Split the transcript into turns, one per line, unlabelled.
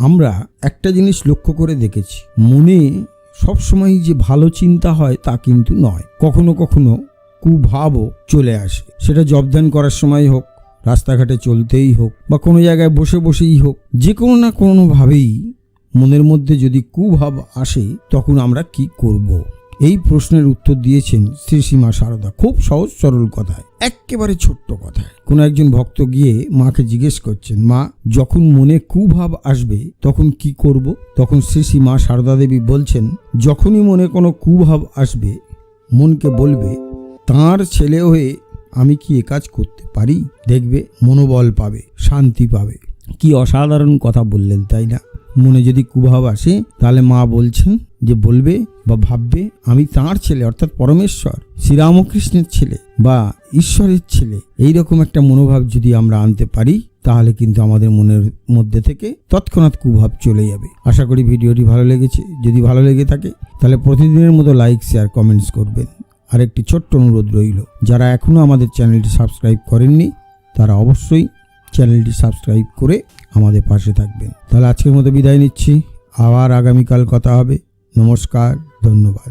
আমরা একটা জিনিস লক্ষ্য করে দেখেছি। মনে সবসময় যে ভালো চিন্তা হয় তা কিন্তু নয়। কখনো কখনো কুভাবও চলে আসে। সেটা জবদান করার সময় হোক, রাস্তাঘাটে চলতেই হোক, বা কোনো জায়গায় বসে বসেই হোক, যে কোনো না কোনোভাবেই মনের মধ্যে যদি কুভাব আসে, তখন আমরা কি করব। এই প্রশ্নের উত্তর দিয়েছেন শ্রী সীমা সারদা। খুব সহজ, সরল কথায় একেবারে ছোট্ট কথায় কোনো একজন ভক্ত গিয়ে মাকে জিজ্ঞেস করছেন, মা, যখন মনে কুভাব আসবে, তখন কি করব। তখন শ্রী শ্রী মা সারদা দেবী বলছেন, যখনই মনে কোনো কুভাব আসবে, মনকে বলবে, তাঁর ছেলে হয়ে আমি কি এ কাজ করতে পারি? দেখবে, মনোবল পাবে, শান্তি পাবে। কি অসাধারণ কথা বললেন, তাই না? মনে যদি কুভাব আসে, তাহলে মা বলছেন যে, বলবে বা ভাববে, আমি তাঁর ছেলে, অর্থাৎ পরমেশ্বর, শ্রীরামকৃষ্ণের ছেলে বা ঈশ্বরের ছেলে। এই রকম একটা মনোভাব যদি আমরা আনতে পারি, তাহলে কিন্তু আমাদের মনের মধ্যে থেকে তৎক্ষণাৎ কুভাব চলে যাবে। আশা করি ভিডিওটি ভালো লেগেছে। যদি ভালো লেগে থাকে, তাহলে প্রতিদিনের মতো লাইক, শেয়ার, কমেন্টস করবেন। আর একটি ছোট্ট অনুরোধ রইল, যারা এখনও আমাদের চ্যানেলটি সাবস্ক্রাইব করেননি, তারা অবশ্যই চ্যানেলটি সাবস্ক্রাইব করে আমাদের পাশে থাকবেন। তাহলে আজকের মতো বিদায় নিচ্ছি। আবার আগামীকাল কথা হবে। নমস্কার ধন্যবাদ।